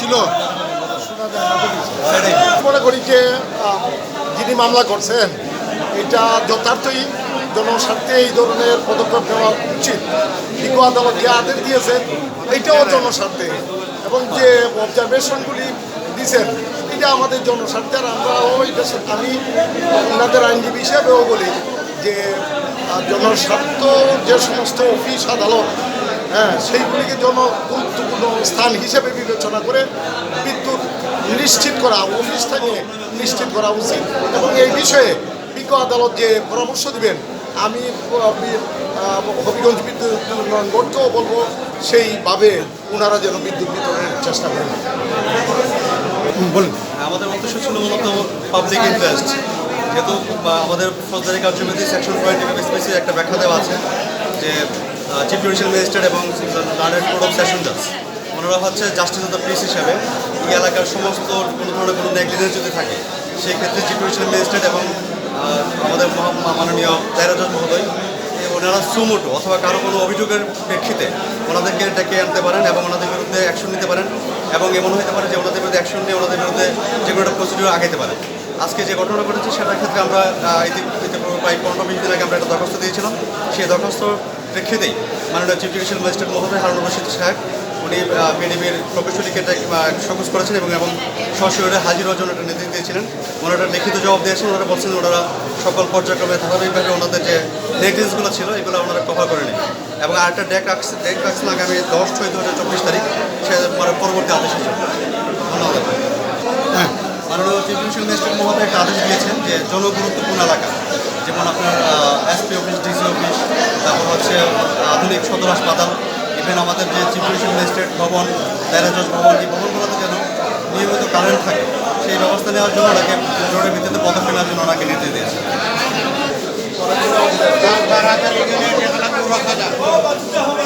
ছিল? মনে করি যে যিনি মামলা করছেন এটা যথার্থই জনস্বার্থে এই ধরনের পদক্ষেপ নেওয়া উচিত। বিজ্ঞ আদালত যে আদেশ দিয়েছেন এইটাও জনস্বার্থে। এবং যে অবজারভেশনগুলি দিয়েছেন এটা আমাদের জনস্বার্থে। আর আমরাও এটা আমি ওনাদের আইনজীবী হিসেবেও বলি যে জনস্বার্থ যে সমস্ত অফিস আদালত হ্যাঁ সেইগুলিকে জন গুরুত্বপূর্ণ স্থান হিসেবে বিবেচনা করে বিদ্যুৎ নিশ্চিত করা অফিসটাকে নিশ্চিত করা উচিত। এবং এই বিষয়ে বিজ্ঞ আদালত যে পরামর্শ দিবেন আমি হবিগঞ্জ বিদ্যুৎ উন্নয়ন বোর্ডকেও বলব সেইভাবে ওনারা যেন বিদ্যুৎ বিতরণের চেষ্টা করেন। বলুন। আমাদের উদ্দেশ্য ছিল মূলত পাবলিক ইন্টারেস্ট যেহেতু আমাদের ফৌজদারি কার্যবিধি সেকশন পয়েন্ট স্পেসি একটা ব্যাখ্যা দেওয়া আছে যে চিফ জুডিশিয়াল ম্যাজিস্ট্রেট এবং লার্নেড কোর্ট অফ সেশন জাজ ওনারা হচ্ছে জাস্টিস অফ দ্য পিস হিসাবে এই এলাকার সমস্ত কোনো ধরনের কোনো নেগলিজেন্স যদি থাকে, সেই ক্ষেত্রে চিফ জুডিশিয়াল ম্যাজিস্ট্রেট এবং আমাদের মাননীয় দায়রা জজ মহোদয় ওনারা সুমোটো অথবা কারও কোনো অভিযোগের প্রেক্ষিতে ওনাদেরকে ডেকে আনতে পারেন এবং ওনাদের বিরুদ্ধে অ্যাকশন নিতে পারেন এবং এমন হতে পারে যে ওনাদের বিরুদ্ধে অ্যাকশন নিয়ে ওনাদের বিরুদ্ধে যে কোনো একটা প্রসিডিউর আগাইতে পারেন। আজকে যে ঘটনা ঘটেছে সেটার ক্ষেত্রে আমরা প্রায় পনেরো বিশ দিন আগে আমরা একটা দরখাস্ত দিয়েছিলাম। সেই দরখাস্ত প্রেক্ষিতেই মাননীয় চিফ জুডিশিয়াল ম্যাজিস্ট্রেট মহোদয় হারুন রশিদ সাহেব, উনি পিডিবির প্রকৌশলীকে সকোজ করেছেন এবং এবং সশরীরে হাজির হওয়ার জন্য একটা নির্দেশ দিয়েছিলেন। ওনারা লিখিত জবাব দিয়েছেন, ওনারা বলছেন ওনারা সকল পর্যায়ক্রমে ধারাবাহিকভাবে ওনাদের যে নেগলিজেন্সগুলো ছিল, এগুলো ওনারা কভার করে নেন এবং আরেকটা ডেক রাখছে ডেক রাখছেন আগামী দশ ছয় দু হাজার চব্বিশ তারিখ, সে পরবর্তী জন্য ধন্যবাদ জুডিশিয়াল ম্যাজিস্ট্রেট মহোদয় একটা আদেশ দিয়েছেন যে জনগুরুত্বপূর্ণ এলাকা, যেমন আপনার এসপি অফিস, ডিসি অফিস, তারপর হচ্ছে আধুনিক সদর হাসপাতাল ইভেন আমাদের যে জুডিশিয়াল ম্যাজিস্ট্রেট ভবন দায়রা ভবন, এই ভবনগুলোতে যেন নিয়মিত কারেন্ট থাকে, সেই ব্যবস্থা নেওয়ার জন্য ওনাকে জরুরি ভিত্তিতে পদক্ষেপ নেওয়ার জন্য ওনাকে নির্দেশ দিয়েছে। মানে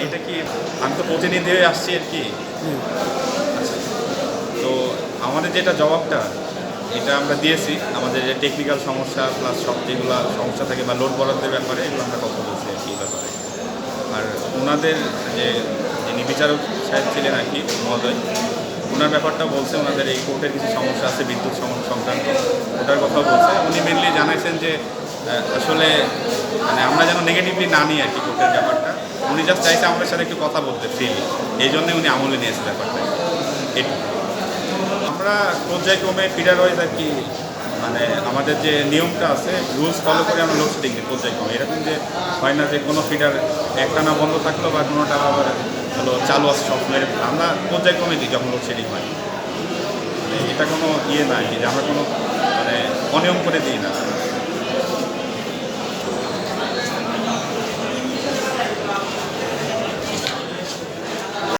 এটা কি আমি তো প্রতিনিধি হয়ে আসছি আর কি? আচ্ছা। তো আমাদের যেটা জবাবটা এটা আমরা দিয়েছি। আমাদের যে টেকনিক্যাল সমস্যা প্লাস সব যেগুলো সমস্যা থাকে বা লোড বরাদ্দের ব্যাপারে এগুলো আমরা কথা বলছি আর কি এই ব্যাপারে। আর ওনাদের যে যিনি বিচারক সাহেব ছিলেন আর কি মহোদয় ওনার ব্যাপারটা বলছে ওনাদের এই কোর্টের কিছু সমস্যা আছে বিদ্যুৎ সম- সংক্রান্ত। ওটার কথাও বলছে। উনি মেনলি জানাইছেন যে আসলে মানে আমরা যেন নেগেটিভলি না নিই আর কি কোর্টের ব্যাপারটা। উনি জাস্ট চাইছে আমাদের সাথে একটু কথা বলতে ফ্রিলি এই জন্যই উনি আমলে নিয়েছে ব্যাপারটা। এটুকু। আমরা পর্যায়ক্রমে ফিডার ওয়াইজ আর কি মানে আমাদের যে নিয়মটা আছে রুলস ফলো করে আমরা লোডশেডিং দিই পর্যায়ক্রমে এরকম যে হয় না যে কোনো ফিডার একটানা বন্ধ থাকল বা কোনোটা আবার হলো চালু আছে সবসময় আমরা পর্যায়ক্রমে দিই যখন লোডশেডিং হয়। মানে এটা কোনো ইয়ে নাই যে আমরা কোনো মানে অনিয়ম করে দিই না।